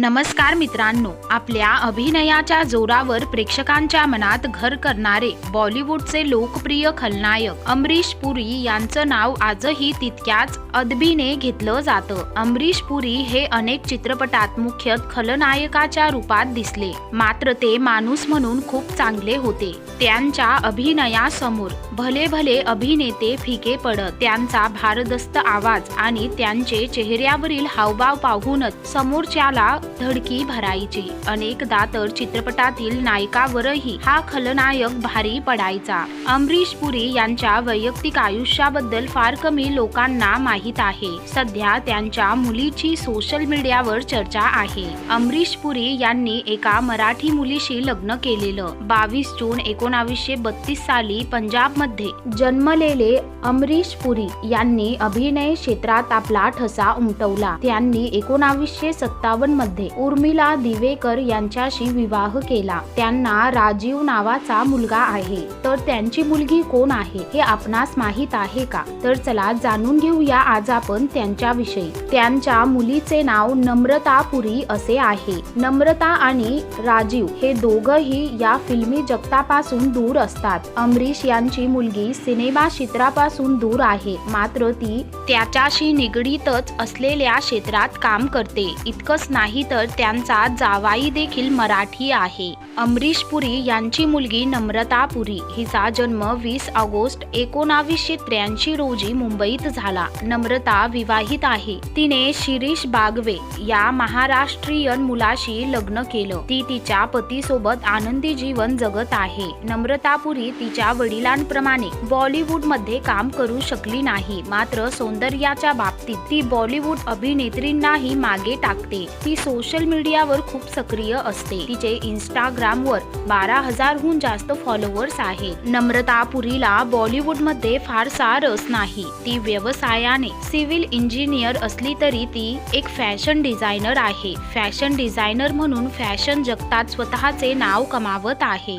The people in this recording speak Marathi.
नमस्कार मित्रांनो आपल्या अभिनयाच्या जोरावर प्रेक्षकांच्या मनात घर करणारे बॉलिवूडचे लोकप्रिय खलनायक अमरीश पुरी यांचं नाव आजही तितक्याच अदबीने घेतलं जातं. अमरीश पुरी हे अनेक चित्रपटात मुख्यत खलनायकाच्या रूपात दिसले. मात्र ते माणूस म्हणून खूप चांगले होते. त्यांच्या अभिनयासमोर भले भले अभिनेते फिके पडत त्यांचा भारदस्त आवाज आणि त्यांचे चेहऱ्यावरील हावभाव पाहूनच समोरच्याला धडकी भरायची. अनेकदा तर चित्रपटातील नायकावरही हा खलनायक भारी पडायचा. अमरीश पुरी यांच्या वैयक्तिक आयुष्याबद्दल फार कमी लोकांना माहीत आहे. सध्या त्यांच्या मुलीची सोशल मीडियावर चर्चा आहे. अमरीश पुरी यांनी एका मराठी मुलीशी लग्न केलेलं. बावीस जून एकोणावीसशे बत्तीस साली पंजाबमध्ये जन्मलेले अमरीश पुरी यांनी अभिनय क्षेत्रात आपला ठसा उमटवला. त्यांनी एकोणावीसशे सत्तावन्नमध्ये उर्मिला दिवेकर यांच्याशी विवाह केला. त्यांना राजीव नावाचा मुलगा आहे. तर त्यांची मुलगी कोण आहे हे आपणास माहीत आहे का? तर चला जाणून घेऊया आज आपण त्यांच्याविषयी. त्यांच्या मुलीचे नाव नम्रता पुरी असे आहे. नम्रता आणि राजीव हे दोघही या फिल्मी जगतापासून दूर असतात. अमरीश यांची मुलगी सिनेमा क्षेत्रापासून दूर आहे. मात्र ती त्याच्याशी निगडीतच असलेल्या क्षेत्रात काम करते. इतकंच नाही तर तर त्यांचा जावाई देखील मराठी आहे. अमरीश पुरी यांची मुलगी नम्रता पुरी. हिचा जन्म वीस ऑगस्ट एकोणावीसशे त्र्याऐंशी रोजी मुंबईत झाला. नम्रता विवाहित आहे. तिने शिरीष बागवे या महाराष्ट्रीयन मुलाशी लग्न केलं. ती तिच्या पतीसोबत आनंदी जीवन जगत आहे. नम्रता पुरी तिच्या वडिलांप्रमाणे बॉलिवूडमध्ये काम करू शकली नाही. मात्र सौंदर्याच्या बाबतीत ती बॉलिवूड अभिनेत्रींनाही मागे टाकते. ती सोशल मीडियावर खूप सक्रिय असते. तिचे इंस्टाग्राम इंस्टाग्रामवर बारा हजारहून जास्त फॉलोअर्स आहेत. नम्रता पुरीला बॉलिवूडमध्ये फारसा रस नाही. ती व्यवसायाने सिव्हिल इंजिनियर असली तरी ती एक फॅशन डिझायनर आहे. फॅशन डिझायनर म्हणून फॅशन जगतात स्वतःचे नाव कमावत आहे.